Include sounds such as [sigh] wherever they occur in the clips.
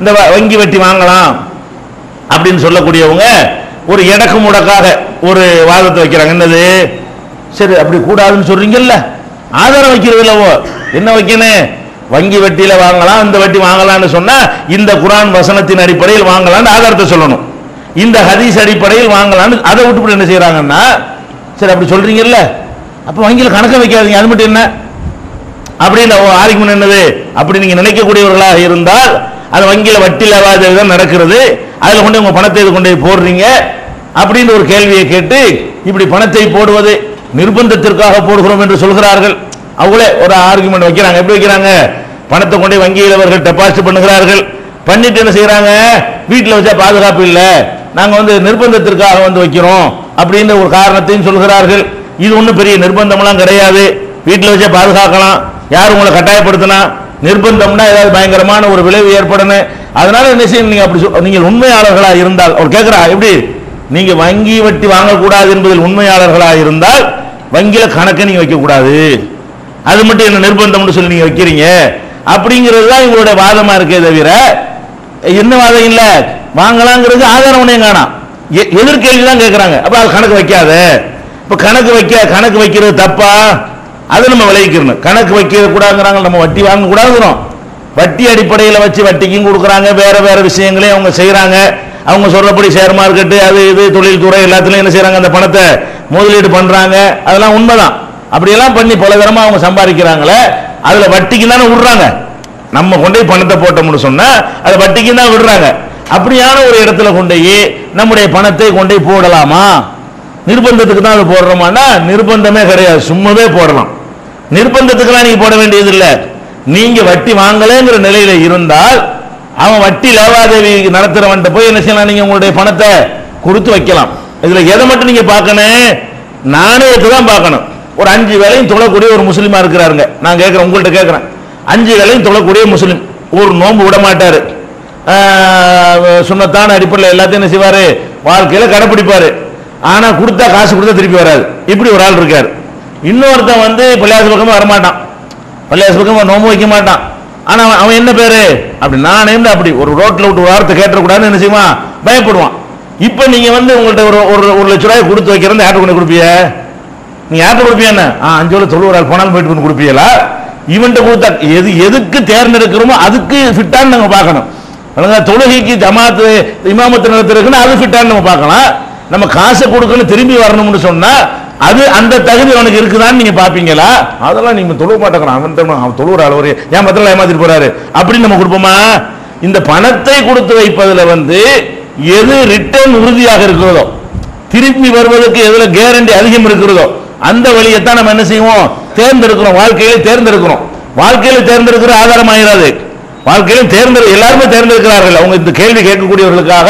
இந்த வ- வங்கி வட்டி வாங்கலாம் அப்படின்னு சொல்லக்கூடியவங்க ஒரு இடக்கு முடக்காக ஒரு வாதத்தை வைக்கிறாங்க. என்னது? சரி அப்படி கூடாதுன்னு சொல்றீங்கல்ல. ஆதாரம் வைக்கிறது இல்லவோ? என்ன வைக்கணும்? வங்கி வட்டியில வாங்கலாம் இந்த வட்டி வாங்கலாம்னு சொன்னா இந்த குரான் வசனத்தின் அடிப்படையில் வாங்கலாம்னு ஆதாரத்தை சொல்லணும். இந்த ஹதீஸ் அடிப்படையில் வாங்கலாம்னு அதை விட்டு என்ன செய்கிறாங்கன்னா சரி அப்படி சொல்றீங்கல்ல. அப்ப வங்கியில் கணக்க வைக்காதீங்க அது மட்டும் என்ன? அப்படின்னு ஆரிக்கு என்னது? அப்படி நீங்க நினைக்கக்கூடியவர்களாக இருந்தால் அது வங்கியில் வட்டி லாவாதேவி தான் நடக்கிறது. அதில் கொண்டு உங்கள் பணத்தை இது கொண்டு போய் போடுறீங்க? அப்படின்னு ஒரு கேள்வியை கேட்டு இப்படி பணத்தை போடுவது நிர்பந்தத்திற்காக போடுகிறோம் என்று சொல்கிறார்கள். அவங்களே ஒரு ஆர்குமெண்ட் வைக்கிறாங்க. எப்படி வைக்கிறாங்க? பணத்தை கொண்டு போய் வங்கியில் அவர்கள் டெபாசிட் பண்ணுகிறார்கள். பண்ணிட்டு என்ன செய்கிறாங்க வீட்டில் வச்சா பாதுகாப்பு இல்லை. நாங்கள் வந்து நிர்பந்தத்திற்காக வந்து வைக்கிறோம் அப்படின்ற ஒரு காரணத்தையும் சொல்கிறார்கள். இது ஒன்றும் பெரிய நிர்பந்தம்லாம் கிடையாது. வீட்டில் வச்சே பாதுகாக்கலாம். யார் உங்களை கட்டாயப்படுத்தினா? நிர்பந்தம்னா ஏதாவது பயங்கரமான ஒரு விளைவு ஏற்படணும் அதனால என்ன செய்யணும் நீங்க அப்படி சொல்- நீங்கள் உண்மையாளர்களா இருந்தால் அவர் கேட்கிறா எப்படி? நீங்க வங்கி வட்டி வாங்கக்கூடாது என்பதில் உண்மையாளர்களா இருந்தால் வங்கியில கணக்கை நீங்க வைக்க கூடாது. அது மட்டும் என்ன நிர்பந்தம்னு சொல்லி நீங்க வைக்கிறீங்க? அப்படிங்கிறது தான் இவங்களுடைய வாதமா இருக்கே தவிர என்ன வாதம் இல்ல. வாங்கலாங்கிறது ஆதாரம் ஒன்றையும் காணாம் எ- எதிர்கேள்வி தான் கேட்கறாங்க அப்ப அது கணக்கு வைக்காத. இப்ப கணக்கு வைக்க கணக்கு வைக்கிறது தப்பா? அது நம்ம விளைவிக்கணும். கணக்கு வைக்க கூடாதுங்கிறாங்க நம்ம வட்டி வாங்க கூடாதுங்கிறோம். வட்டி அடிப்படையில் வச்சு வட்டிக்கும் கொடுக்குறாங்க வேற வேற விஷயங்களையும் அவங்க செய்கிறாங்க அவங்க சொல்றபடி ஷேர் மார்க்கெட்டு அது இது தொழில்துறை எல்லாத்துலையும் என்ன செய்கிறாங்க அந்த பணத்தை முதலீடு பண்றாங்க. அதெல்லாம் உண்மைதான். அப்படியெல்லாம் பண்ணி பல விதமா அவங்க சம்பாதிக்கிறாங்களே அதுல வட்டிக்கு தானே விடுறாங்க. நம்ம கொண்டு போய் பணத்தை போட்டோம்னு சொன்னா அதை வட்டிக்கு தான் விடுறாங்க. அப்படியான ஒரு இடத்துல கொண்டு போய் நம்முடைய பணத்தை கொண்டு போய் போடலாமா? நிர்பந்தத்துக்கு தான் அது போடுறோமானா நிர்பந்தமே கிடையாது. சும்மாவே போடலாம். நிர்பந்தத்துக்கெல்லாம் நீங்க போட வேண்டியது இல்லை. நீங்க வட்டி வாங்கலைங்கிற நிலையில இருந்தால் அவன் வட்டி லாவாதேவி நடத்துறவன்ட்ட போய் என்ன செய்யலாம்? நீங்க உங்களுடைய பணத்தை கொடுத்து வைக்கலாம். இதுல எதை மட்டும் நீங்க பார்க்கணும்? நாணயத்தை தான் பார்க்கணும். ஒரு அஞ்சு வேலையும் தொழக்கூடிய ஒரு முஸ்லீமா இருக்கிறாருங்க. நான் கேட்கிறேன் உங்கள்கிட்ட கேட்கிறேன் அஞ்சு வேலையும் தொழக்கூடிய முஸ்லீம். ஒரு நோன்பு விட மாட்டாரு சுண்ணத்தான அடிப்படையில் எல்லாத்தையும் என்ன செய்வாரு? வாழ்க்கையில கடைப்பிடிப்பாரு ஆனா கொடுத்தா காசு கொடுத்தா திருப்பி வராது. இப்படி ஒரு ஆள் இருக்காரு. இன்னொருத்தன் வந்து பள்ளியாசு பக்கமா வரமாட்டான். பள்ளியாசு பக்கமா நோம்பு வைக்க மாட்டான். ஆனால் அவன் அவன் என்ன பேரு? அப்படி நான் இருந்து அப்படி ஒரு ரோட்டில் விட்டு ஒரு வார்த்தை கேட்டக்கூடாதுன்னு என்ன செய்வான்? பயப்படுவான். இப்போ நீங்கள் வந்து உங்கள்கிட்ட ஒரு ஒரு ஒரு லட்ச ரூபாய் கொடுத்து வைக்கிறேன் யார்கிட்ட கொண்டு கொடுப்பீங்க நீ யார்கிட்ட கொடுப்பீங்க என்ன? ஆ அஞ்சு வேளை தொழுவ ஆள் போனாலும் போயிட்டு கொண்டு கொடுப்பீங்களா இவன்ட்ட கொடுத்தா எது எதுக்கு தேர்ந்தெடுக்கிறோமோ அதுக்கு ஃபிட்டான்னு நாங்கள் பார்க்கணும். அதனால தொழுகைக்கு ஜமாத்து இமாமத்து நடத்துறதுக்குன்னு அது ஃபிட்டான்னு நம்ம பார்க்கலாம். நம்ம காசை கொடுக்கணும் திரும்பி வரணும்னு சொன்னால் அது அந்த தகுதி அவனுக்கு இருக்குதான்னு நீங்க பாப்பீங்களா? அதெல்லாம் நீங்க தொழுவ மாட்டேங்கிறான் அவன் தான் அவன் தொழுவுற அளவு ஏன் பத்திரம் ஏமாத்திட்டு போறாரு? அப்படின்னு நம்ம கொடுப்போமா? இந்த பணத்தை கொடுத்து வைப்பதுல வந்து எது ரிட்டர்ன் உறுதியாக இருக்கிறதோ திருப்பி வருவதற்கு எதுல கேரண்டி அதிகம் இருக்கிறதோ அந்த வழியைத்தான் நம்ம என்ன செய்வோம்? தேர்ந்தெடுக்கிறோம். வாழ்க்கையில தேர்ந்தெடுக்கிறோம். வாழ்க்கையில தேர்ந்தெடுக்கிற ஆதாரம் ஆயிராது. வாழ்க்கையில தேர்ந்தெடு எல்லாருமே தேர்ந்தெடுக்கிறார்கள். அவங்க இந்த கேள்வி கேட்கக்கூடியவர்களுக்காக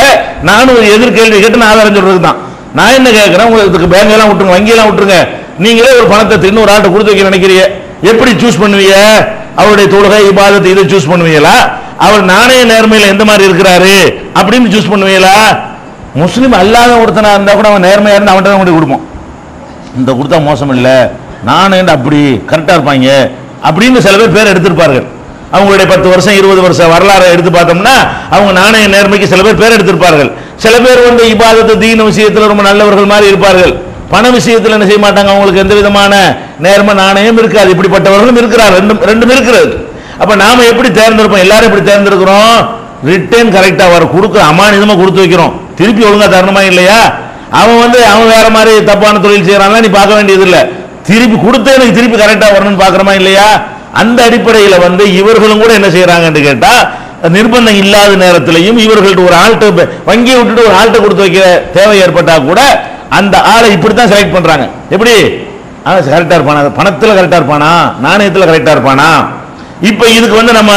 நானும் ஒரு எதிர்கேள்வி கேட்டு நான் ஆதாரம் சொல்றது தான் நான் என்ன கேட்குறேன் உங்களுக்கு இதுக்கு பேங்க் எல்லாம் விட்டுருங்க வங்கி எல்லாம் விட்டுருங்க. நீங்களே ஒரு பணத்தை இன்னும் ஒரு ஆட்டை கொடுத்து வைக்க நினைக்கிறீங்க எப்படி சூஸ் பண்ணுவீங்க? அவருடைய தொழுகை இபாதத்தை இதை சூஸ் பண்ணுவீங்களா? அவர் நாணய நேர்மையில் எந்த மாதிரி இருக்கிறாரு? அப்படின்னு சூஸ் பண்ணுவீங்களா? முஸ்லீம் அல்லாத ஒருத்தனா இருந்தால் கூட அவன் நேர்மையாக இருந்து அவன்கிட்ட தான் கொண்டு கொடுப்போம். இந்த கொடுத்தா மோசம் இல்லை. நான் அப்படி கரெக்டாக இருப்பாங்க? அப்படின்னு சில பேர் பேர் எடுத்திருப்பார்கள். அவங்களுடைய பத்து வருஷம் இருபது வருஷம் வரலாறை எடுத்து பார்த்தோம்னா அவங்க நாணய நேர்மைக்கு சில பேர் பேர் எடுத்திருப்பார்கள். சில பேர் வந்து இபாதத்து தீன விஷயத்தில் ரொம்ப நல்லவர்கள் மாதிரி இருப்பார்கள். பண விஷயத்தில் என்ன செய்ய மாட்டாங்க? அவங்களுக்கு எந்த விதமான நேர்மை நாணயம் இருக்காது. இப்படிப்பட்டவர்களும் இருக்கிறார். ரெண்டும் ரெண்டும் இருக்கிறது. அப்ப நாம எப்படி தேர்ந்தெடுப்போம்? எல்லாரும் எப்படி தேர்ந்தெடுக்கிறோம்? ரிட்டர்ன் கரெக்டாக வர கொடுக்க அமானிதமாக கொடுத்து வைக்கிறோம். திருப்பி ஒழுங்காக தரணுமா இல்லையா? அவன் வந்து அவன் வேற மாதிரி தப்பான தொழில் செய்யறான்லாம் நீ பார்க்க வேண்டியது இல்லை திருப்பி கொடுத்து எனக்கு திருப்பி கரெக்டாக வரணும்னு பார்க்குறமா இல்லையா? அந்த அடிப்படையில் வந்து இவர்களும் கூட என்ன செய்யறாங்கன்னு கேட்டா நிர்பந்தம் இல்லாத நேரத்திலையும் இவர்கள்ட்ட ஒரு ஆள்கிட்ட வங்கியை விட்டுட்டு ஒரு ஆள்கிட்ட கொடுத்து வைக்க தேவை ஏற்பட்டா கூட அந்த ஆளை இப்படித்தான் செலக்ட் பண்றாங்க. எப்படி? அவன் கரெக்டா இருப்பானா? பணத்துல கரெக்டா இருப்பானா? நாணயத்துல கரெக்டா இருப்பானா? இப்ப இதுக்கு வந்து நம்ம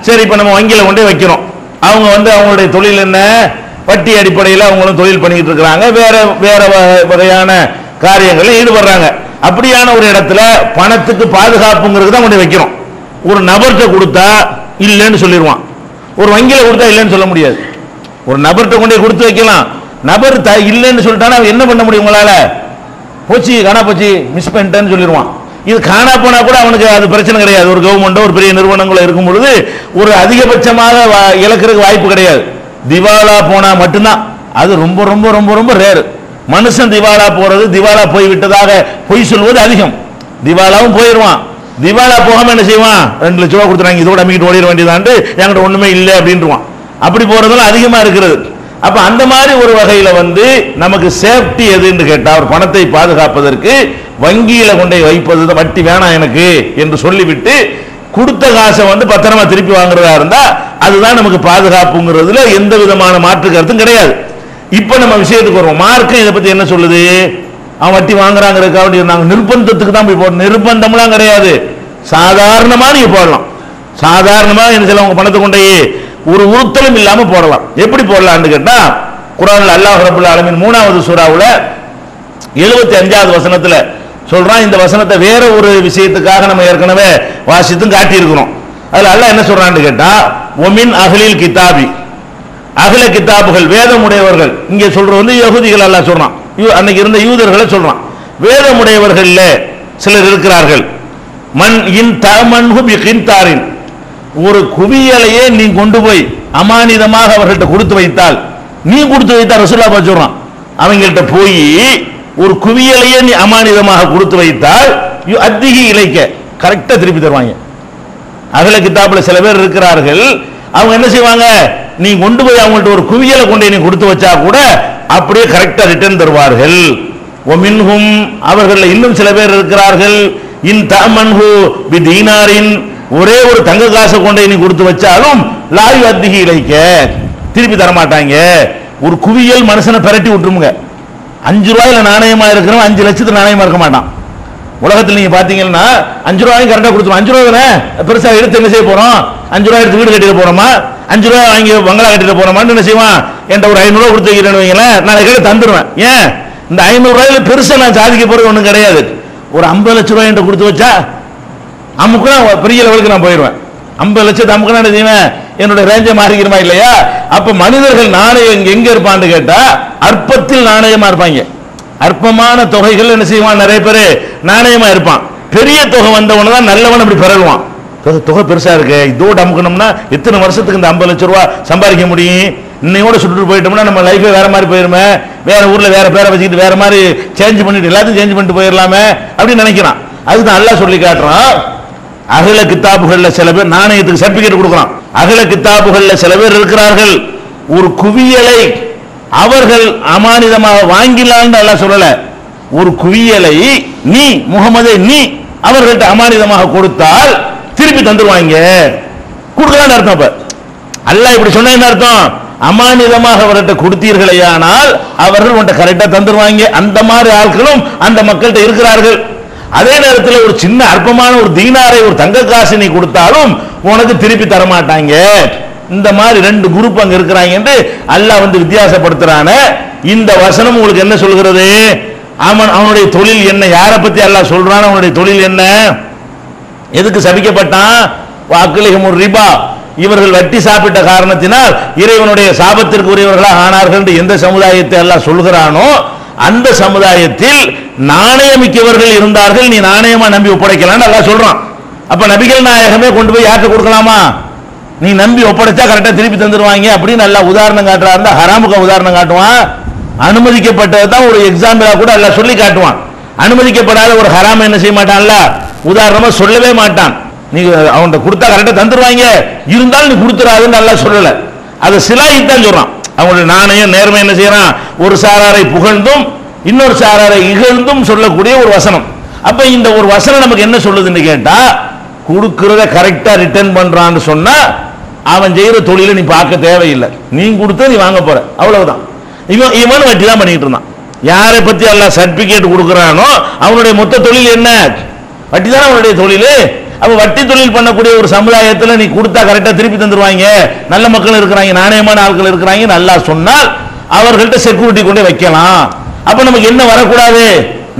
சரி இப்ப நம்ம வங்கியில கொண்டே வைக்கிறோம். அவங்க வந்து அவங்களுடைய தொழில் என்ன? வட்டி அடிப்படையில் அவங்களும் தொழில் பண்ணிக்கிட்டு இருக்கிறாங்க. வேற வேற வ- வகையான காரியங்களில் ஈடுபடுறாங்க. அப்படியான ஒரு இடத்துல பணத்துக்கு பாதுகாப்புங்கிறது தான் கொண்டு வைக்கிறோம். ஒரு நபர்கிட்ட கொடுத்தா இல்லைன்னு சொல்லிடுவான் ஒரு வங்கியில் கொடுத்தா இல்லைன்னு சொல்ல முடியாது. ஒரு நபர்கிட்ட கொண்டு கொடுத்து வைக்கலாம். நபர் த இல்லைன்னு சொல்லிட்டானா அவன் என்ன பண்ண முடியும் உங்களால்? போச்சு காணா போச்சு மிஸ் பண்ணிட்டேன்னு சொல்லிடுவான் இது காணா போனா கூட அவனுக்கு அது பிரச்சனை கிடையாது. ஒரு கவர்மெண்ட்டோ ஒரு பெரிய நிறுவனங்களோ இருக்கும் பொழுது ஒரு அதிகபட்சமாக வா- இழக்கிறதுக்கு வாய்ப்பு கிடையாது. திவாலா போனால் மட்டும்தான். அது ரொம்ப ரொம்ப ரொம்ப ரொம்ப ரேர் மனுஷன் திவாலா போறது திவாலா போய் விட்டதாக பொய் சொல்வது அதிகம். திவாலாவும் போயிடுவான் திவாலா போகாம என்ன செய்வான்? ரெண்டு லட்ச ரூபா கொடுத்துறாங்க இதோட அம்மிக்கிட்டு ஓடிட வேண்டியதாண்டு என்கிட்ட ஒண்ணுமே இல்லை அப்படின்றான் அப்படி போறதெல்லாம் அதிகமா இருக்கிறது. அப்ப அந்த மாதிரி ஒரு வகையில வந்து நமக்கு சேஃப்டி எதுன்னு கேட்டா ஒரு பணத்தை பாதுகாப்பதற்கு வங்கியில கொண்டே வைப்பது வட்டி வேணாம் எனக்கு என்று சொல்லிவிட்டு கொடுத்த காசை வந்து பத்திரமா திருப்பி வாங்குறதா இருந்தா அதுதான் நமக்கு பாதுகாப்புங்கிறதுல எந்த விதமான மாற்று கருத்தும் கிடையாது. இப்போ நம்ம விஷயத்துக்கு வருவோம். மார்க்கம் இதை பற்றி என்ன சொல்லுது? அவன் வட்டி வாங்குறாங்கிறதுக்காக வேண்டி நாங்கள் நிர்பந்தத்துக்கு தான் போய் போடணும். நிர்பந்தம்லாம் கிடையாது. சாதாரணமாக நீங்கள் போடலாம். சாதாரணமாக என்ன செய்யலாம்? உங்கள் பணத்தை கொண்டே ஒரு உறுத்தலும் இல்லாமல் போடலாம். எப்படி போடலாம்னு கேட்டால் குரானில் அல்லாஹ் ரபுல் ஆலமின் மூணாவது சூறாவில் எழுபத்தி அஞ்சாவது வசனத்தில் சொல்றான். இந்த வசனத்தை வேற ஒரு விஷயத்துக்காக நம்ம ஏற்கனவே வாசித்தும் காட்டியிருக்கிறோம். அதில் அதுல அல்லாஹ் என்ன சொல்றான்னு கேட்டால் ஒமின் அகலில் கிதாபி. அகல கிதாபுகள் வேதமுடையவர்கள். இங்கே சொல்றது வந்து யகுதிகள் அல்லாஹ் சொல்றான். யூ- அன்னைக்கு இருந்த யூதர்களை சொல்றான். வேதமுடையவர்கள்ல சிலர் இருக்கிறார்கள். மண் இன் தமன்ஹு பி கின்தாரின் ஒரு குவியலையே நீ கொண்டு போய் அமானிதமாக அவர்கள்ட்ட கொடுத்து வைத்தால் நீ கொடுத்து வைத்தால் ரசூலா சொல்றான். அவங்கள்ட்ட போய் ஒரு குவியலையே நீ அமானிதமாக கொடுத்து வைத்தால் அத்திகி இலைக்க. கரெக்டா திருப்பி தருவாங்க. அகல கித்தாப்புல சில பேர் இருக்கிறார்கள். அவங்க என்ன செய்வாங்க? நீ கொண்டு போய் அவங்கள்ட்ட ஒரு குவியலை கொண்டு நீ கொடுத்து வச்சா கூட அப்படியே கரெக்டாக ரிட்டர்ன் தருவார்கள். ஒமின்ஹும் அவர்களில் இன்னும் சில பேர் இருக்கிறார்கள். இன் தமன்ஹு பி தீனாரின் ஒரே ஒரு தங்க காசை கொண்டு நீ கொடுத்து வச்சாலும் லாயு அத்திகி இழைக்க திருப்பி தர மாட்டாங்க ஒரு குவியல் மனுஷனை பிரட்டி விட்டுருமுங்க அஞ்சு ரூபாயில நாணயமா இருக்கிறவன் அஞ்சு லட்சத்துக்கு நாணயமா இருக்க மாட்டான். உலகத்தில் நீங்க பாத்தீங்கன்னா அஞ்சு ரூபாயும் கரெக்டா கொடுத்துருவோம் அஞ்சு ரூபாய் தானே? பெருசா எடுத்து என்ன செய்ய போறோம்? அஞ்சு ரூபாய் எடுத்து வீடு கட்டிட்டு போறோமா? அஞ்சு ரூபா வாங்கி பங்களா கட்டிட்டு போறோமான்னு என்ன செய்வான்? என்கிட்ட ஒரு ஐநூறு ரூபாய் கொடுத்து வைங்களேன். நான் கையில தந்துடுவேன் ஏன்? இந்த ஐநூறு ரூபாயில பெருசா நான் சாதிக்க போறது ஒண்ணும் கிடையாது. ஒரு ஐம்பது லட்ச ரூபாய் என்கிட்ட கொடுத்து வச்சா அமுக்குனா பெரிய லெவலுக்கு நான் போயிடுவேன். ஐம்பது லட்சத்தை அமுக்குனா என்ன செய்வேன்? என்னோட ரேஞ்சை மாறிக்கிறமா இல்லையா? அப்ப மனிதர்கள் நாணயம் எங்க- எங்க இருப்பான்னு கேட்டா அற்பத்தில் நாணயமா இருப்பாங்க. அற்பமான தொகைகள் என்ன செய்வான்? நிறைய பேர் நாணயமா இருப்பான். பெரிய தொகை வந்தவன தான் நல்லவன் அப்படி பிறகுவான். தொகை- பெருசாக பெருசா இருக்கு. இதோட அமுக்கணும்னா எத்தனை வருஷத்துக்கு இந்த ஐம்பது லட்ச ரூபா சம்பாதிக்க முடியும்? இன்னையோட சுட்டு போயிட்டோம்னா நம்ம லைஃபே வேற மாதிரி போயிருமே. வேற ஊர்ல வேற பேரை வச்சுக்கிட்டு வேற மாதிரி சேஞ்ச் பண்ணிட்டு எல்லாத்தையும் சேஞ்ச் பண்ணிட்டு போயிடலாமே அப்படின்னு நினைக்கிறான். அதுதான் நல்லா சொல்லி காட்டுறான். அகல கித்தாபுகள்ல சில பேர் நாணயத்துக்கு சர்டிபிகேட் கொடுக்குறான். அகல கித்தாபுகள்ல சில பேர் இருக்கிறார்கள். ஒரு குவியலை அவர்கள் அமானிதமாக வாங்கிலான்னு எல்லாம் சொல்லல. ஒரு குவியலை நீ முகமதே நீ அவர்கள்ட்ட அமானிதமாக கொடுத்தால் திருப்பி தந்துருவாங்க. கொடுக்கலான்னு அர்த்தம் இப்ப அல்ல இப்படி சொன்ன என்ன அர்த்தம்? அமானிதமாக அவர்கிட்ட கொடுத்தீர்களேயானால் அவர்கள் உன்ட்ட கரெக்டா தந்துருவாங்க. அந்த மாதிரி ஆட்களும் அந்த மக்கள்கிட்ட இருக்கிறார்கள். அதே நேரத்தில் ஒரு சின்ன அற்பமான ஒரு தீனாரை ஒரு தங்க காசு நீ கொடுத்தாலும் உனக்கு திருப்பி தர மாட்டாங்க இந்த மாதிரி ரெண்டு குரூப் அங்க இருக்கிறாங்க என்று அல்லாஹ் வந்து வித்தியாசப்படுத்துறான இந்த வசனம் உங்களுக்கு என்ன சொல்கிறது? அவன் அவனுடைய தொழில் என்ன? யாரை பத்தி அல்லாஹ் சொல்றான்? அவனுடைய தொழில் என்ன? எதுக்கு சபிக்கப்பட்டான்? வாக்குலிகம் ரிபா இவர்கள் வட்டி சாப்பிட்ட காரணத்தினால் இறைவனுடைய சாபத்திற்கு உரியவர்களாக ஆனார்கள் என்று எந்த சமுதாயத்தை எல்லாம் சொல்கிறானோ அந்த சமுதாயத்தில் நாணயமிக்கவர்கள் இருந்தார்கள். நீ நாணயமா நம்பி ஒப்படைக்கலாம்னு எல்லாம் சொல்றான். அப்ப நபிகள் நாயகமே கொண்டு போய் யாருக்கு கொடுக்கலாமா? நீ நம்பி ஒப்படைச்சா கரெக்டாக திருப்பி தந்துடுவாங்க அப்படின்னு நல்லா உதாரணம் காட்டுறா இருந்தால் ஹராமுக்கு உதாரணம் காட்டுவான். அனுமதிக்கப்பட்டது தான் ஒரு எக்ஸாம்பிளாக கூட எல்லாம் சொல்லி காட்டுவான். அனுமதிக்கப்படாத ஒரு ஹராம என்ன செய்ய மாட்டான்ல? உதாரணமா சொல்லவே மாட்டான். நீ அவன்கிட்ட கொடுத்தா கரெக்டாக தந்துருவாங்க. இருந்தாலும் நீ கொடுத்துறாதுன்னு நல்லா சொல்லல. அதை சிலாயித்தான் சொல்றான். அவங்களுடைய நாணயம் நேர்மை என்ன செய்யறான்? ஒரு சாராரை புகழ்ந்தும் இன்னொரு சாராரை இகழ்ந்தும் சொல்லக்கூடிய ஒரு வசனம். அப்ப இந்த ஒரு வசனம் நமக்கு என்ன சொல்லுதுன்னு கேட்டா கொடுக்கறத கரெக்டா ரிட்டர்ன் பண்றான்னு சொன்னா அவன் செய்யற தொழிலை நீ பார்க்க தேவையில்லை. நீ கொடுத்த நீ வாங்க போற. அவ்வளவுதான். இவன் இவன் வட்டி தான் பண்ணிட்டு இருந்தான். யாரை பத்தி எல்லாம் சர்டிபிகேட் கொடுக்கறானோ அவனுடைய மொத்த தொழில் என்ன? வட்டி தான் அவனுடைய தொழில்? அப்ப வட்டி தொழில் பண்ணக்கூடிய ஒரு சமுதாயத்தில் நீ கொடுத்தா கரெக்டா திருப்பி தந்துருவாங்க நல்ல மக்கள் இருக்கிறாங்க நாணயமான ஆட்கள் இருக்கிறாங்க நல்லா சொன்னால் அவர்கள்ட்ட செக்யூரிட்டி கொண்டு வைக்கலாம். அப்ப நமக்கு என்ன வரக்கூடாது?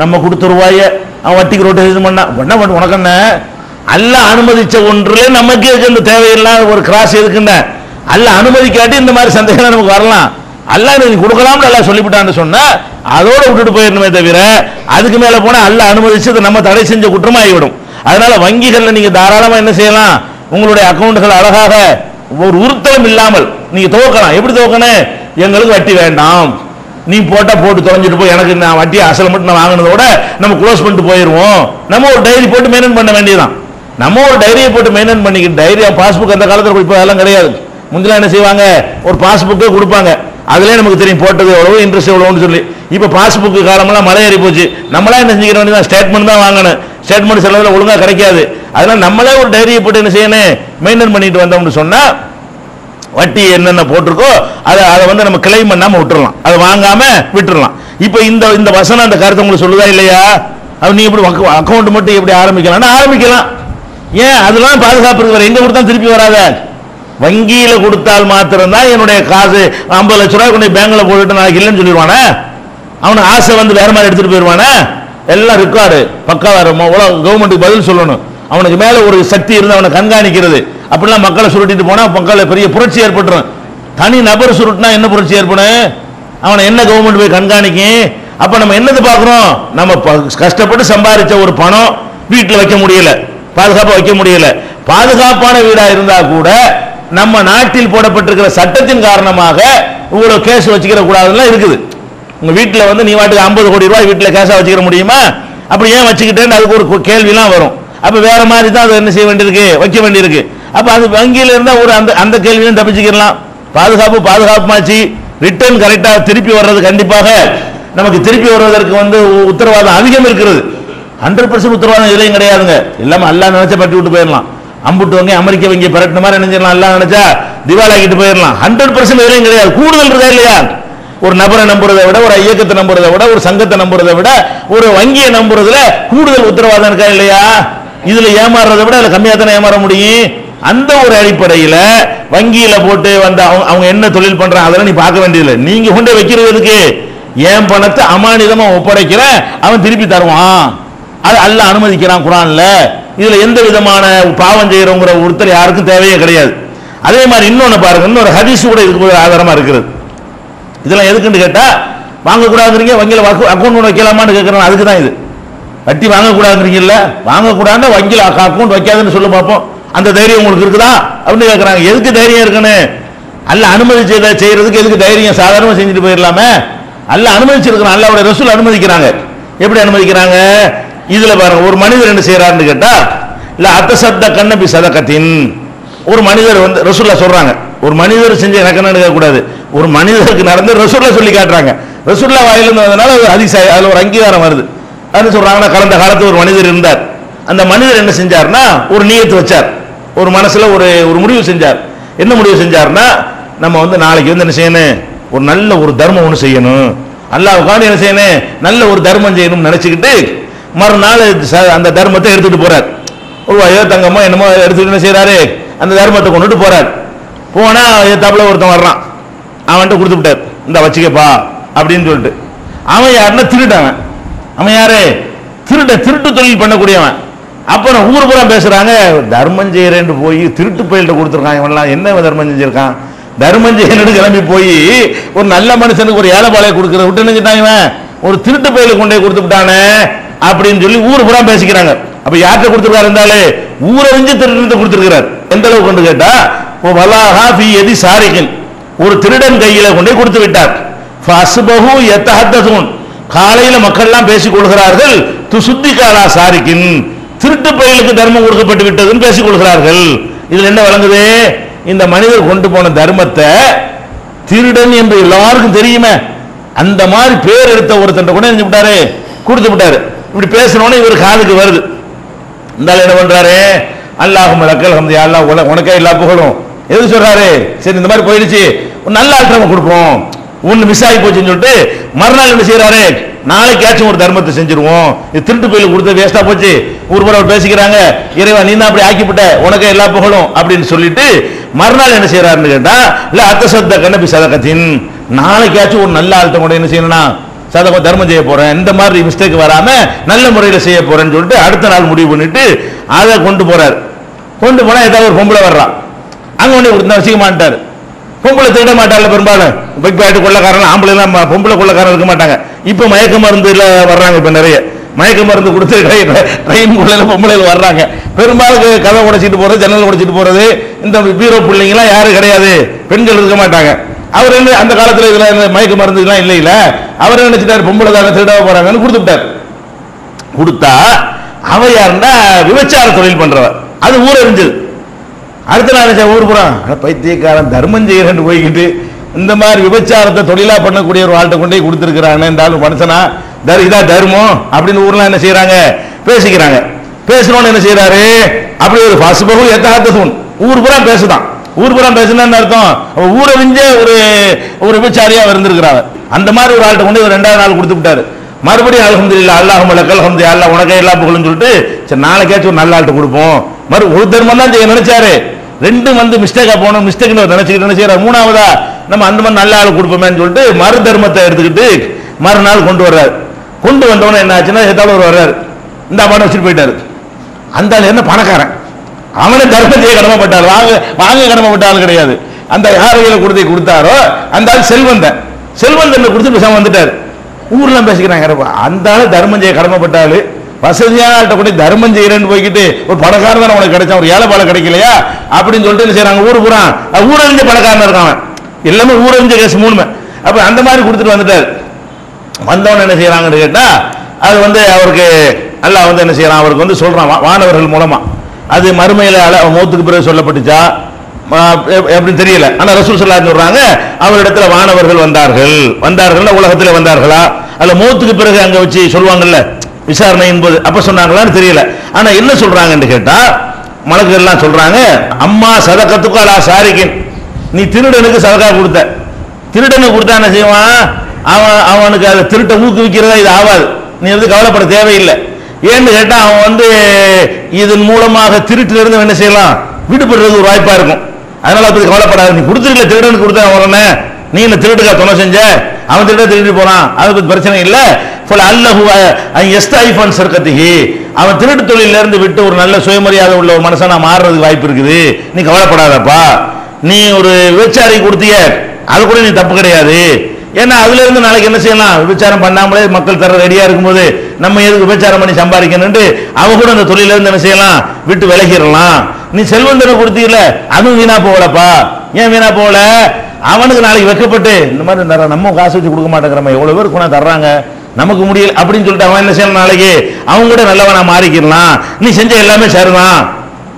நம்ம கொடுத்துருவாய அவன் வட்டிக்கு ரொட்டேஷன் பண்ணா. என்ன பண்ண உனக்கு என்ன? அல்ல அனுமதிச்ச ஒன்றுல நமக்கு இந்த தேவையில்லாத ஒரு கிராஸ் எதுக்குன்னு? அல்ல அனுமதிக்காட்டி இந்த மாதிரி சந்தேகம் நமக்கு வரலாம். அல்லாஹ் நீ கொடுக்கலாம்னு எல்லாம் சொல்லிவிட்டான்னு சொன்னா அதோட விட்டுட்டு போயிடணுமே தவிர அதுக்கு மேல போனா அல்லாஹ் அனுமதிச்சது நம்ம தடை செஞ்ச குற்றமாகிவிடும். அதனால வங்கிகள்ல நீங்க தாராளமா என்ன செய்யலாம்? உங்களுடைய அக்கௌண்ட்கள் அழகாக ஒரு உறுத்தலும் இல்லாமல் நீங்க துவக்கலாம். எப்படி துவக்கணும் எங்களுக்கு வட்டி வேண்டாம். நீ போட்டா போட்டு தொலைஞ்சிட்டு போய் எனக்கு நான் வட்டி அசல் மட்டும் நான் வாங்கினதோட நம்ம க்ளோஸ் பண்ணிட்டு போயிருவோம். நம்ம ஒரு டைரி போட்டு மெயின்டைன் பண்ண வேண்டியதான் நம்ம ஒரு டைரியை போட்டு மெயின்டைன் பண்ணிக்கிட்டு டைரி பாஸ்புக் அந்த காலத்தில் இப்போ அதெல்லாம் கிடையாது. முந்திலாம் என்ன செய்வாங்க? ஒரு பாஸ்புக்கே கொடுப்பாங்க. அதுலேயே நமக்கு தெரியும் போட்டது எவ்வளவு இன்ட்ரெஸ்ட் எவ்வளோன்னு சொல்லி. இப்போ பாஸ்புக்கு காலமெல்லாம் மலை ஏறி போச்சு. நம்மளா என்ன செஞ்சுக்கிற வேண்டியதான் ஸ்டேட்மெண்ட் தான் வாங்கணும். ஸ்டேட்மெண்ட் செலவில் ஒழுங்காக கிடைக்காது. அதனால் நம்மளே ஒரு டைரியை போட்டு என்ன செய்யணும்? மெயின்டைன் பண்ணிட்டு வந்தோம்னு சொன்னால் வட்டி என்னென்ன போட்டிருக்கோ அதை அதை வந்து நம்ம கிளைம் பண்ணாமல் விட்டுறலாம். அதை வாங்காமல் விட்டுறலாம். இப்போ இந்த இந்த வசனம் அந்த கருத்தை உங்களுக்கு சொல்லுதா இல்லையா? அவன் நீ இப்படி அக்கௌண்ட் மட்டும் எப்படி ஆரம்பிக்கலாம்னா ஆரம்பிக்கலாம். ஏன்? அதெல்லாம் பாதுகாப்பு இருக்கிற எங்கே எங்க கொடுத்தா திருப்பி வராத. வங்கியில் கொடுத்தால் மாத்திரம்தான் என்னுடைய காசு ஐம்பது லட்ச ரூபாய் கொண்டு பேங்கில் போட்டுட்டு நாளைக்கு இல்லைன்னு சொல்லிடுவானே? அவனுக்கு ஆசை வந்து வேற மாதிரி எடுத்துட்டு போயிடுவானே? எல்லாம் ரெக்கார்டு பக்கா உலக கவர்மெண்ட்டுக்கு பதில் சொல்லணும். அவனுக்கு மேலே ஒரு சக்தி இருந்து அவனை கண்காணிக்கிறது. அப்படிலாம் மக்களை சுருட்டிட்டு போனால் மக்களை பெரிய புரட்சி ஏற்பட்டுரும். தனி நபர் சுருட்டினா என்ன புரட்சி ஏற்படும்? அவனை என்ன கவர்மெண்ட் போய் கண்காணிக்கும் அப்போ நம்ம என்னது பார்க்குறோம் நம்ம ப- கஷ்டப்பட்டு சம்பாதிச்ச ஒரு பணம் வீட்டில் வைக்க முடியல. பாதுகாப்பாக வைக்க முடியல. பாதுகாப்பான வீடாக இருந்தால் கூட நம்ம நாட்டில் போடப்பட்டிருக்கிற சட்டத்தின் காரணமாக இவ்வளவு கேஸ் வச்சுக்கிற கூடாதுலாம் இருக்குது. உங்க வீட்டில் வந்து நீ வாட்டுக்கு ஐம்பது கோடி ரூபாய் வீட்டில் கேஷா வச்சுக்கிற முடியுமா? அப்படி ஏன் வச்சுக்கிட்டேன்னு அதுக்கு ஒரு கு- கேள்விலாம் வரும். அப்போ வேற மாதிரி தான் அதை என்ன செய்ய வேண்டியிருக்கு? வைக்க வேண்டியிருக்கு. அப்போ அது வங்கியில் இருந்தால் ஒரு அந்த அந்த கேள்வியும் தப்பிச்சுக்கலாம் பாதுகாப்பு பாதுகாப்புமாச்சு. ரிட்டர்ன் கரெக்டாக திருப்பி வர்றது கண்டிப்பாக நமக்கு திருப்பி வருவதற்கு வந்து உ- உத்தரவாதம் அதிகம் இருக்கிறது. ஹண்ட்ரட் பர்சன்ட் உத்தரவாதம் எதுலையும் கிடையாதுங்க. எல்லாமே அல்லாஹ் நினைச்ச பட்டி விட்டு போயிடலாம். அம்புட்டு வங்கி அமெரிக்க வங்கி பரட்டின மாதிரி நினைச்சிடலாம் எல்லாம் நினைச்சா திவாலாக்கிட்டு போயிடலாம். ஹண்ட்ரட் பர்சன்ட் எதுவும் கிடையாது. கூடுதல் இருக்கா இல்லையா? ஒரு நபரை நம்புறதை விட ஒரு இயக்கத்தை நம்புறதை விட ஒரு சங்கத்தை நம்புறதை விட ஒரு வங்கியை நம்புறதுல கூடுதல் உத்தரவாதம் இருக்கா இல்லையா? இதுல ஏமாறுறதை விட அதுல கம்மியா தானே ஏமாற முடியும்? அந்த ஒரு அடிப்படையில வங்கியில போட்டு வந்த அவங்க அவங்க என்ன தொழில் பண்றாங்க அதெல்லாம் நீ பார்க்க வேண்டியதில்லை. நீங்க கொண்டு வைக்கிறதுக்கு என் பணத்தை அமானிதமா ஒப்படைக்கிற அவன் திருப்பி தருவான். அது அல்ல அனுமதிக்கிறான் குரான்ல. இதுல எந்த விதமான பாவம் செய்யறவங்கிற ஒருத்தர் யாருக்கும் தேவையே கிடையாது. அதே மாதிரி இன்னொன்னு பாருங்க இன்னொரு ஹதீஸ் கூட இதுக்கு ஆதாரமாக ஆதாரமா இருக்கிறது இதெல்லாம் எதுக்குன்னு கேட்டா வாங்கக்கூடாதுங்கிறீங்க வங்கியில் அக்கௌண்ட் ஒன்று வைக்கலாமான்னு கேட்குறேன் அதுக்கு தான் இது. வட்டி வாங்கக்கூடாதுங்கிறீங்கல்ல வாங்கக்கூடாதுன்னா வங்கியில் அக்கௌண்ட் வைக்காதுன்னு சொல்லி பார்ப்போம் அந்த தைரியம் உங்களுக்கு இருக்குதா? அப்படின்னு கேட்குறாங்க எதுக்கு தைரியம் இருக்குன்னு? அல்ல அனுமதிச்சதை செய்யறதுக்கு எதுக்கு தைரியம்? சாதாரணமாக செஞ்சுட்டு போயிடலாமே. அல்ல அனுமதிச்சிருக்கிறான். அல்லாவுடைய ரசூல் அனுமதிக்கிறாங்க. எப்படி அனுமதிக்கிறாங்க? இதுல பாருங்க ஒரு மனிதர் என்ன செய்யறாருன்னு கேட்டா இல்ல அத்தசத்த கண்ணபி சதகத்தின். ஒரு மனிதர் வந்து ரசூல்லா சொல்றாங்க ஒரு மனிதர் செஞ்ச எனக்கு என்ன கூடாது? ஒரு மனிதருக்கு நடந்து ரசூல்லா சொல்லி காட்டுறாங்க. ரசூல்லா வாயிலிருந்து வந்தனால ஒரு அதிசய அதுல ஒரு அங்கீகாரம் வருது. அது சொல்றாங்கன்னா கடந்த காலத்து ஒரு மனிதர் இருந்தார். அந்த மனிதர் என்ன செஞ்சார்னா ஒரு நீயத்து வச்சார். ஒரு மனசுல ஒரு ஒரு முடிவு செஞ்சார். என்ன முடிவு செஞ்சார்னா நம்ம வந்து நாளைக்கு வந்து என்ன செய்யணும்? ஒரு நல்ல ஒரு தர்மம் ஒன்று செய்யணும். அல்லாவுக்கான என்ன செய்யணும்? நல்ல ஒரு தர்மம் செய்யணும்னு நினைச்சுக்கிட்டு மறுநாள் அந்த தர்மத்தை எடுத்துட்டு போறார். ஒரு வயோ தங்கமோ என்னமோ எடுத்துட்டு என்ன அந்த தர்மத்தை கொண்டுட்டு போறார். போனா எத்தாப்புல ஒருத்தன் வர்றான். அவன்கிட்ட கொடுத்து விட்டார். இந்த வச்சுக்கப்பா அப்படின்னு சொல்லிட்டு. அவன் யாருன்னா திருடவன். அவன் யாரு? திருட திருட்டு தொழில் பண்ணக்கூடியவன். அப்புறம் ஊர் பூரா பேசுறாங்க தர்மம் செய்யறேன்னு போய் திருட்டு பயில்கிட்ட கொடுத்துருக்கான் இவன்லாம். என்ன தர்மம் செஞ்சிருக்கான்? தர்மம் செய்யணும்னு கிளம்பி போய் ஒரு நல்ல மனுஷனுக்கு ஒரு ஏழைப்பாளைய கொடுக்குற விட்டு நினைச்சிட்டான் இவன்? ஒரு திருட்டு பயில கொண்டு போய் கொடுத்து விட்டானே. அப்படின்னு சொல்லி ஊர் பூரா பேசிக்கிறாங்க. அப்ப யார்கிட்ட கொடுத்துருக்காரு இருந்தாலே ஊரை வெஞ்சு திருட்டு கொடுத்துருக்கிறார். எந்த அளவுக்கு கொண்டு கேட்டா? ஓ வலாஹா ஃபி எதி சாரிகின். ஒரு திருடன் கையில கொண்டே கொடுத்து விட்டார். ஃபஸ்பஹு யத்தஹத்தஸூன். காலையில மக்கள்லாம் பேசிக் கொள்கிறார்கள் துசுத்தி காலா சாரிக்கின் திருட்டு பயிலுக்கு தர்மம் கொடுக்கப்பட்டு விட்டதுன்னு பேசிக் கொள்கிறார்கள். இதுல என்ன வழங்குது இந்த மனிதர் கொண்டு போன தர்மத்தை திருடன் என்று எல்லாருக்கும் தெரியுமே. அந்த மாதிரி பேர் எடுத்த ஒருத்தன் கூட என்ன விட்டாரு கொடுத்து விட்டாரு. இப்படி பேசணும்னு இவர் காதுக்கு வருது. இருந்தாலும் என்ன பண்றாரு? அல்லாஹும் லக்கல் ஹம்தி அல்லாஹ் உல- உனக்கே எல்லா புகழும். எது சொல்றாரு? சரி இந்த மாதிரி போயிடுச்சு. ஒரு நல்ல ஆள் கொடுப்போம். ஒன்று மிஸ் ஆகி போச்சுன்னு சொல்லிட்டு மறுநாள் என்ன செய்யறாரு நாளைக்காச்சும் ஒரு தர்மத்தை செஞ்சிருவோம். இது திருட்டு போயில கொடுத்த வேஸ்டா போச்சு. ஒரு முறை அவர் பேசிக்கிறாங்க. இறைவா நீ தான் அப்படி ஆக்கிவிட்ட உனக்கே எல்லா புகழும் அப்படின்னு சொல்லிட்டு மறுநாள் என்ன செய்யறாருன்னு கேட்டா இல்ல அத்தசத்த கண்ணபி சதகத்தின். நாளைக்காச்சும் ஒரு நல்ல ஆள்கிட்ட கூட என்ன செய்யணும்னா சதகம் தர்மம் செய்ய போறேன் இந்த மாதிரி மிஸ்டேக் வராம நல்ல முறையில் செய்ய போறேன்னு சொல்லிட்டு அடுத்த நாள் முடிவு பண்ணிட்டு அதை கொண்டு போகிறார் கொண்டு போனா ஏதாவது ஒரு பொம்பளை வர்றான் அங்க கொண்டு கொடுத்தா வச்சுக்க மாட்டார் பொம்பளை திருட மாட்டார்ல பெரும்பாலும். பைக் பேட்டு கொள்ளக்காரன் ஆம்பளை எல்லாம் பொம்பளை கொள்ளக்காரன் இருக்க மாட்டாங்க. இப்ப மயக்க மருந்துல வர்றாங்க இப்ப நிறைய. மயக்க மருந்து கொடுத்து [laughs] ட்ரெயின் குள்ள பொம்பளைகள் வர்றாங்க. பெரும்பாலும் கதை உடைச்சிட்டு போறது ஜன்னல் உடைச்சிட்டு போறது இந்த பீரோ பிள்ளைங்கலாம் யாரும் கிடையாது. பெண்கள் இருக்க மாட்டாங்க. அவர் என்ன அந்த காலத்தில் இதெல்லாம் மயக்க மருந்து இதெல்லாம் இல்லை இல்ல அவர் நினைச்சிட்டாரு? பொம்பளை தாங்க திருடாக போறாங்கன்னு கொடுத்து விட்டார் கொடுத்தா அவ யாருன்னா விபச்சார தொழில் பண்றவ. அது ஊரறிஞ்சது அடுத்த நாள் நினைச்சா ஊர் போறான். பைத்தியக்காரன் தர்மம் செய்யறேன்னு போய்கிட்டு இந்த மாதிரி விபச்சாரத்தை தொழிலா பண்ணக்கூடிய ஒரு ஆள்கிட்ட கொண்டே போய் கொடுத்துருக்கிறான் என்றாலும் மனுஷனா தர் இதா தர்மம் அப்படின்னு ஊர்லாம் என்ன செய்யறாங்க? பேசிக்கிறாங்க. பேசணும்னு என்ன செய்யறாரு? அப்படி ஒரு பசுபகு எத்தாத்தூன் ஊர் பூரா பேசுதான். ஊர் பூரா அர்த்தம். ஊரை விஞ்ச ஒரு ஒரு விபச்சாரியா இருந்திருக்கிறார். அந்த மாதிரி ஒரு ஆள்கிட்ட கொண்டு ரெண்டாவது நாள் கொடுத்து விட்டாரு. மறுபடியும் அல்ஹம்துலில்லாஹ் அல்லாஹ் மலக்கல் ஹம்து அல்ல உனக்கே எல்லாம் புகழுன்னு சொல்லிட்டு சரி நாளைக்காச்சும் ஒரு நல்ல ஆள்கிட்ட கொடுப்போம். மறு ஒரு தர்மம் தான் செய்ய நினைச்சாரு. ரெண்டும் வந்து மிஸ்டேக்கா போனோம் மிஸ்டேக் நினைச்சுக்கிட்டு என்ன மூணாவதா நம்ம அந்த மாதிரி நல்ல ஆள் கொடுப்போமேன்னு சொல்லிட்டு மறு தர்மத்தை எடுத்துக்கிட்டு மறுநாள் கொண்டு வர்றாரு. கொண்டு வந்தவொடனே என்ன ஆச்சுன்னா ஏதாவது ஒரு வர்றாரு. இந்த பணம் வச்சுட்டு போயிட்டாரு. அந்த ஆள் என்ன பணக்காரன். அவனை தர்மம் செய்ய கடமைப்பட்டார் வாங்க வாங்க கடமைப்பட்டாலும் கிடையாது. அந்த யாரையில கொடுத்து கொடுத்தாரோ அந்த ஆள் செல்வந்தன். செல்வந்தன் கொடுத்து பேசாம வந்துட்டார். ஊர்லாம் பேசிக்கிறாங்க அந்த ஆள் தர்மம் செய்ய கடமைப்பட்டாலு வசதியான ஆள்கிட்ட கூட தர்மம் செய்யறேன்னு போய்கிட்டு ஒரு பணக்காரன் தானே உனக்கு ஒரு ஏழை பாலை கிடைக்கலையா? அப்படின்னு சொல்லிட்டு என்ன செய்றாங்க ஊர் பூரா ஊரறிஞ்ச பணக்காரன் இருக்கான் எல்லாமே ஊரறிஞ்ச கேஸ் மூணுமே. அப்ப அந்த மாதிரி கொடுத்துட்டு வந்துட்டார். வந்தவன் என்ன செய்யறாங்கன்னு கேட்டா அது வந்து அவருக்கு நல்லா வந்து என்ன செய்யறான் அவருக்கு வந்து சொல்றான் வானவர்கள் மூலமா. அது மறுமையில் அல- மௌத்துக்கு பிறகு சொல்லப்பட்டுச்சா? எப்படின்னு தெரியல. ஆனால் ரசூல் ஸல்லல்லாஹு சொல்றாங்க அவரிடத்துல வானவர்கள் வந்தார்கள். வந்தார்கள் உலகத்தில் வந்தார்களா? அல்ல மௌத்துக்கு பிறகு அங்கே வச்சு சொல்லுவாங்கல்ல விசாரணை என்பது அப்போ சொன்னாங்களான்னு தெரியல. ஆனால் என்ன சொல்றாங்கன்னு கேட்டால் மலக்குகள்லாம் சொல்றாங்க அம்மா சதக்கத்துக்கு அலா சாரிக்கின் நீ திருடனுக்கு சதக்கா கொடுத்த. திருடனுக்கு கொடுத்தா என்ன செய்வான்? அவன் அவனுக்கு அதை திருட்டை ஊக்குவிக்கிறதா இது ஆகாது நீ வந்து கவலைப்பட தேவையில்லை. ஏன்னு கேட்டா அவன் வந்து இதன் மூலமாக திருட்டிலிருந்து என்ன செய்யலாம்? விடுபடுறது ஒரு வாய்ப்பா இருக்கும். அதனால அப்படி கவலைப்படாது நீ கொடுத்துருக்கல திருடனுக்கு கொடுத்தா உடனே நீ என்ன திருட்டுக்கா துணை செஞ்ச? அவன் திருட திருட்டு போறான். அது பத்தி பிரச்சனை இல்ல. போல அல்லஹு எஸ்தாயிஃபான் சர்க்கத்திகி அவன் திருட்டு தொழில இருந்து விட்டு ஒரு நல்ல சுயமரியாதை உள்ள ஒரு மனுஷனா மாறுறதுக்கு வாய்ப்பு இருக்குது. நீ கவலைப்படாதப்பா. நீ ஒரு விபச்சாரி கொடுத்திய அது கூட நீ தப்பு கிடையாது. ஏன்னா அதுல இருந்து நாளைக்கு என்ன செய்யலாம்? விபச்சாரம் பண்ணாமலே மக்கள் தர ரெடியா இருக்கும்போது நம்ம எதுக்கு உபச்சாரம் பண்ணி சம்பாதிக்கணும்னு அவங்க கூட அந்த தொழிலிருந்து என்ன செய்யலாம்? விட்டு விலகிடலாம். நீ செல்வந்தனை கொடுத்தீல அதுவும் வீணா போகலப்பா. ஏன் வீணா போகல? அவனுக்கு நாளைக்கு வெக்கப்பட்டு இந்த மாதிரி நிறைய நம்ம காசு வச்சு கொடுக்க மாட்டேங்கிறோம். எவ்வளோ பேர் குணம் தர்றாங்க? நமக்கு முடியல அப்படின்னு சொல்லிட்டு அவன் என்ன செய்யணும் நாளைக்கு? அவங்க கூட நல்லவனா மாறிக்கிடலாம். நீ செஞ்ச எல்லாமே சரிதான்.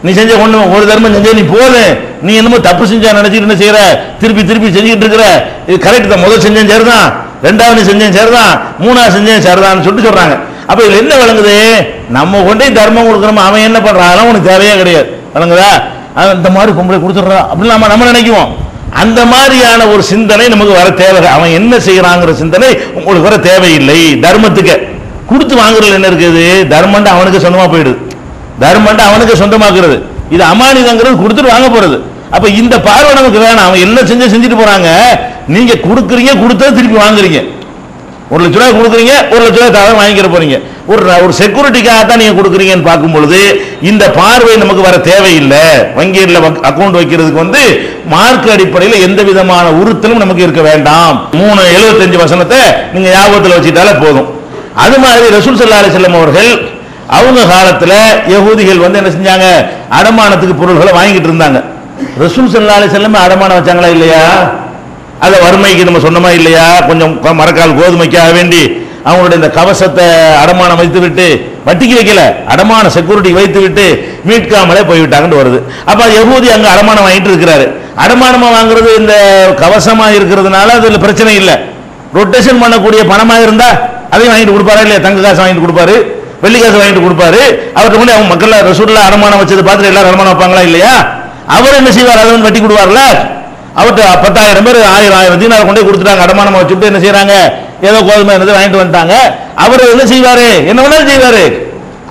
நீ செஞ்ச ஒண்ணு ஒரு தர்மம் செஞ்ச நீ போது நீ என்னமோ தப்பு செஞ்சா நினைச்சிட்டு என்ன செய்யற? திருப்பி திருப்பி செஞ்சுக்கிட்டு இருக்கிற. இது கரெக்ட் தான். முதல் செஞ்சேன் சரிதான். ரெண்டாவது நீ செஞ்சேன் சரிதான். மூணாவது செஞ்சேன் சரிதான்னு சொல்லிட்டு சொல்றாங்க. அப்ப இதுல என்ன விளங்குது? நம்ம கொண்டே தர்மம் கொடுக்கணும்? அவன் என்ன பண்றான்? அதெல்லாம் உனக்கு தேவையே கிடையாது. விளங்குதா? அவன் மாதிரி பொம்பளை கொடுத்துட்றா. அப்படின்னு நம்ம நம்ம நினைக்குவோம். அந்த மாதிரியான ஒரு சிந்தனை நமக்கு வர தேவை அவன் என்ன செய்யறாங்கிற சிந்தனை உங்களுக்கு வர தேவையில்லை. தர்மத்துக்கு. கொடுத்து வாங்குறதுல என்ன இருக்குது? தர்மம் அவனுக்கு சொந்தமா போயிடுது. தர்மம் அவனுக்கு சொந்தமாக்குறது. இது அமானிதங்கிறது கொடுத்துட்டு வாங்க போறது. அப்ப இந்த பார்வை நமக்கு வேணாம். அவன் என்ன செஞ்சு செஞ்சுட்டு போறாங்க? நீங்க கொடுக்குறீங்க கொடுத்தா திருப்பி வாங்குறீங்க. ஒரு லட்ச ரூபாய் கொடுக்குறீங்க ஒரு லட்ச ரூபாய் தான் வாங்கிக்கிற போறீங்க. ஒரு ஒரு செக்யூரிட்டிக்காக தான் நீங்க கொடுக்குறீங்கன்னு பார்க்கும்பொழுது இந்த பார்வை நமக்கு வர தேவையில்லை. வங்கியில் அக்கௌண்ட் வைக்கிறதுக்கு வந்து மார்க் அடிப்படையில் எந்த விதமான உறுத்தலும் நமக்கு இருக்க வேண்டாம். மூணு எழுபத்தஞ்சு வசனத்தை நீங்க ஞாபகத்தில் வச்சுட்டாலே போதும். அது மாதிரி ரசூல் சல்லா அலிசல்லம் அவர்கள் அவங்க காலத்தில் யகூதிகள் வந்து என்ன செஞ்சாங்க? அடமானத்துக்கு பொருள்களை வாங்கிட்டு இருந்தாங்க. ரசூல் சல்லா அலிசல்லம் அடமானம் வச்சாங்களா இல்லையா? அதை வறுமைக்கு நம்ம சொன்னோமா இல்லையா? கொஞ்சம் மரக்கால் கோதுமைக்காக வேண்டி அவங்களுடைய இந்த கவசத்தை அடமானம் வைத்து விட்டு வட்டிக்கு வைக்கல அடமான செக்யூரிட்டி வைத்து விட்டு மீட்காமலே போய்விட்டாங்கன்னு வருது. அப்போ யகூதி அங்கே அடமானம் வாங்கிட்டு இருக்கிறாரு. அடமானமாக வாங்குறது இந்த கவசமாக இருக்கிறதுனால அதில் பிரச்சனை இல்லை. ரொட்டேஷன் பண்ணக்கூடிய பணமாக இருந்தால் அதையும் வாங்கிட்டு கொடுப்பாரா இல்லையா? தங்க காசு வாங்கிட்டு கொடுப்பாரு வெள்ளி காசு வாங்கிட்டு கொடுப்பாரு. அவர்கிட்ட முன்னாடி அவங்க மக்கள் ரசூல்ல அடமானம் வச்சதை பார்த்துட்டு எல்லாரும் அடமானம் வைப்பாங்களா இல்லையா? அவர் என்ன செய்வார்? அதை வட்டி கொடுவார்ல? அவர்கிட்ட பத்தாயிரம் பேர் ஆயிரம் ஆயிரம் தீனார் கொண்டே கொடுத்துட்டாங்க. அடமானம் வச்சுட்டு என்ன செய்யறாங்க ஏதோ கோதுமை என்னது வாங்கிட்டு வந்துட்டாங்க. அவர் என்ன செய்வாரு? என்ன வேணாலும் செய்வாரு.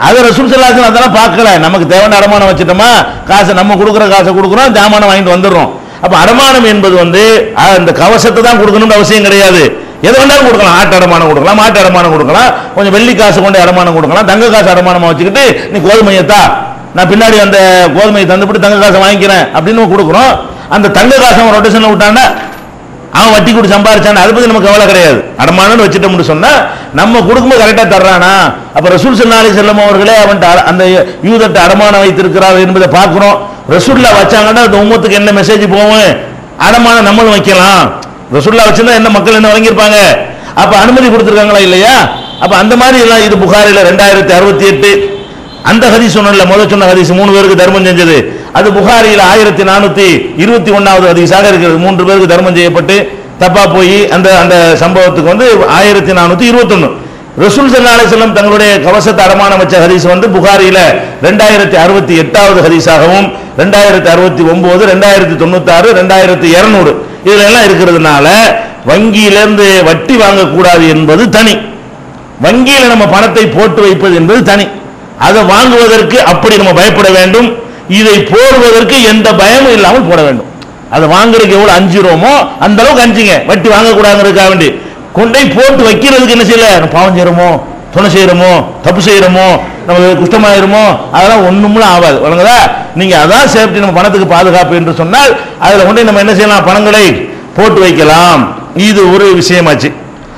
அது ரசூல் சல்லாசன் அதெல்லாம் பார்க்கல. நமக்கு தேவையான அடமானம் வச்சுட்டோமா? காசை நம்ம கொடுக்குற காசை கொடுக்குறோம் ஜாமானம் வாங்கிட்டு வந்துடுறோம். அப்போ அடமானம் என்பது வந்து அந்த இந்த கவசத்தை தான் கொடுக்கணும்னு அவசியம் கிடையாது. எது வேணாலும் கொடுக்கலாம். ஆட்டு அடமானம் கொடுக்கலாம் மாட்டு அடமானம் கொடுக்கலாம். கொஞ்சம் வெள்ளி காசு கொண்டு அடமானம் கொடுக்கலாம். தங்க காசு அடமானமாக வச்சுக்கிட்டு நீ கோதுமையத்தா நான் பின்னாடி அந்த கோதுமையை தந்துவிட்டு தங்க காசை வாங்கிக்கிறேன் அப்படின்னு கொடுக்குறோம். அந்த தங்க காசை அவன் ரொட்டேஷன்ல விட்டான்னா அவன் வட்டி கொடுத்து சம்பாரிச்சான் அதை பத்தி நமக்கு கவலை கிடையாது. அடமானம்னு வச்சுட்டோம்னு சொன்னா நம்ம கொடுக்கும்போது கரெக்டா தர்றானா? அப்ப ரசூல் சல்லாஹி செல்லம் அவர்களே அவன்கிட்ட அந்த யூதத்தை அடமானம் வைத்திருக்கிறார் என்பதை பார்க்கிறோம். ரசூல்லா வச்சாங்கன்னா அந்த உமத்துக்கு என்ன மெசேஜ் போகும்? அடமானம் நம்மளும் வைக்கலாம். ரசூல்லா வச்சிருந்தா என்ன மக்கள் என்ன வழங்கியிருப்பாங்க? அப்ப அனுமதி கொடுத்துருக்காங்களா இல்லையா? அப்ப அந்த மாதிரி எல்லாம் இது புகாரில ரெண்டாயிரத்தி அறுபத்தி எட்டு. அந்த ஹதீஸ் சொன்னல முதல் சொன்ன ஹதீஸ் மூணு பேருக்கு தர்மம் செஞ்சது. அது புகாரியில் ஆயிரத்தி நானூத்தி இருபத்தி ஒன்னாவது அதிகசாக இருக்கிறது. மூன்று பேருக்கு தர்மம் செய்யப்பட்டு தப்பா போய் அந்த அந்த சம்பவத்துக்கு வந்து ஆயிரத்தி நானூத்தி இருபத்தொன்று ரசூல் சல்லா அலிஸ்லாம் தங்களுடைய கவசத்தை அடமானம் வச்ச ஹதீஸ் வந்து புகாரியில் ரெண்டாயிரத்தி அறுபத்தி எட்டாவது ஹதீஸாகவும் ரெண்டாயிரத்தி அறுபத்தி ஒன்பது ரெண்டாயிரத்தி தொண்ணூத்தாறு ரெண்டாயிரத்தி இருநூறு இதுல எல்லாம் இருக்கிறதுனால வங்கியிலிருந்து வட்டி வாங்கக்கூடாது என்பது தனி. வங்கியில் நம்ம பணத்தை போட்டு வைப்பது என்பது தனி. அதை வாங்குவதற்கு அப்படி நம்ம பயப்பட வேண்டும். இதை போடுவதற்கு எந்த பயமும் இல்லாமல் போட வேண்டும். அதை வாங்குறதுக்கு எவ்வளவு அஞ்சுறோமோ அந்த அளவுக்கு அஞ்சுங்க. வட்டி வாங்கக்கூடாதுங்கிறதுக்காக வேண்டி. கொண்டை போட்டு வைக்கிறதுக்கு என்ன செய்யல? நம்ம பாவம் செய்யறோமோ? துணை செய்யறோமோ? தப்பு செய்யறோமோ? நமக்கு குஷ்டமாயிருமோ? அதெல்லாம் ஒண்ணுமும் ஆகாது. வழங்குதா? நீங்க அதான் சேஃப்டி நம்ம பணத்துக்கு பாதுகாப்பு என்று சொன்னால் அதுல கொண்டு நம்ம என்ன செய்யலாம்? பணங்களை போட்டு வைக்கலாம். இது ஒரு விஷயமாச்சு.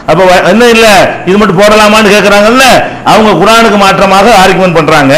அப்ப என்ன இல்ல? இது மட்டும் போடலாமான்னு கேட்குறாங்கல்ல அவங்க குரானுக்கு மாற்றமாக ஆர்குமெண்ட் பண்றாங்க.